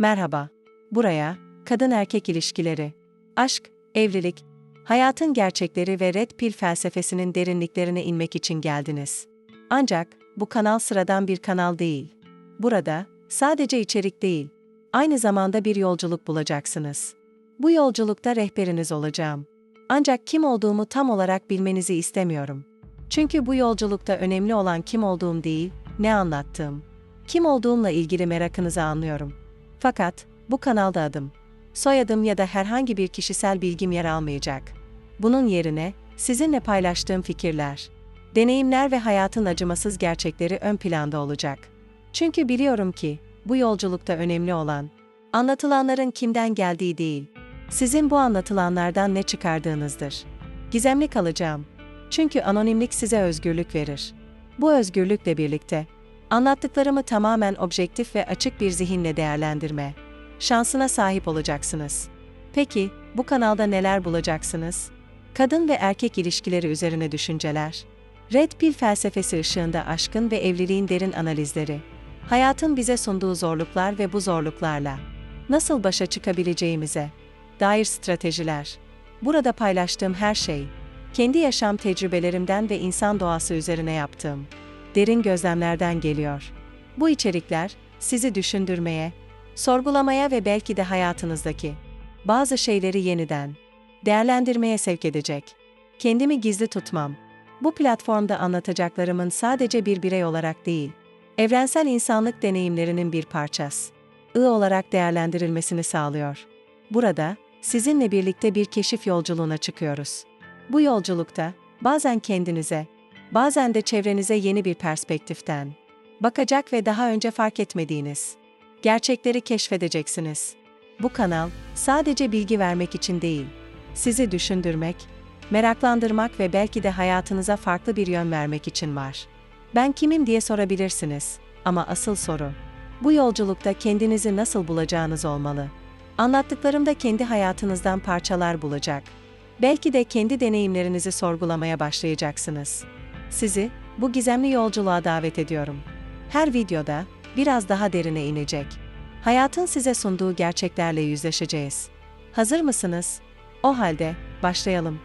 Merhaba. Buraya, kadın erkek ilişkileri, aşk, evlilik, hayatın gerçekleri ve red pill felsefesinin derinliklerine inmek için geldiniz. Ancak, bu kanal sıradan bir kanal değil. Burada, sadece içerik değil, aynı zamanda bir yolculuk bulacaksınız. Bu yolculukta rehberiniz olacağım. Ancak kim olduğumu tam olarak bilmenizi istemiyorum. Çünkü bu yolculukta önemli olan kim olduğum değil, ne anlattığım. Kim olduğumla ilgili merakınızı anlıyorum. Fakat, bu kanalda adım, soyadım ya da herhangi bir kişisel bilgim yer almayacak. Bunun yerine, sizinle paylaştığım fikirler, deneyimler ve hayatın acımasız gerçekleri ön planda olacak. Çünkü biliyorum ki, bu yolculukta önemli olan, anlatılanların kimden geldiği değil, sizin bu anlatılanlardan ne çıkardığınızdır. Gizemli kalacağım. Çünkü anonimlik size özgürlük verir. Bu özgürlükle birlikte, anlattıklarımı tamamen objektif ve açık bir zihinle değerlendirme şansına sahip olacaksınız. Peki, bu kanalda neler bulacaksınız? Kadın ve erkek ilişkileri üzerine düşünceler. Red Pill felsefesi ışığında aşkın ve evliliğin derin analizleri. Hayatın bize sunduğu zorluklar ve bu zorluklarla nasıl başa çıkabileceğimize dair stratejiler. Burada paylaştığım her şey, kendi yaşam tecrübelerimden ve insan doğası üzerine yaptığım derin gözlemlerden geliyor. Bu içerikler, sizi düşündürmeye, sorgulamaya ve belki de hayatınızdaki bazı şeyleri yeniden değerlendirmeye sevk edecek. Kendimi gizli tutmam. Bu platformda anlatacaklarımın sadece bir birey olarak değil, evrensel insanlık deneyimlerinin bir parçası, olarak değerlendirilmesini sağlıyor. Burada, sizinle birlikte bir keşif yolculuğuna çıkıyoruz. Bu yolculukta, bazen kendinize, bazen de çevrenize yeni bir perspektiften bakacak ve daha önce fark etmediğiniz gerçekleri keşfedeceksiniz. Bu kanal sadece bilgi vermek için değil, sizi düşündürmek, meraklandırmak ve belki de hayatınıza farklı bir yön vermek için var. Ben kimim diye sorabilirsiniz ama asıl soru bu yolculukta kendinizi nasıl bulacağınız olmalı. Anlattıklarımda kendi hayatınızdan parçalar bulacak. Belki de kendi deneyimlerinizi sorgulamaya başlayacaksınız. Sizi bu gizemli yolculuğa davet ediyorum. Her videoda biraz daha derine inecek. Hayatın size sunduğu gerçeklerle yüzleşeceğiz. Hazır mısınız? O halde başlayalım.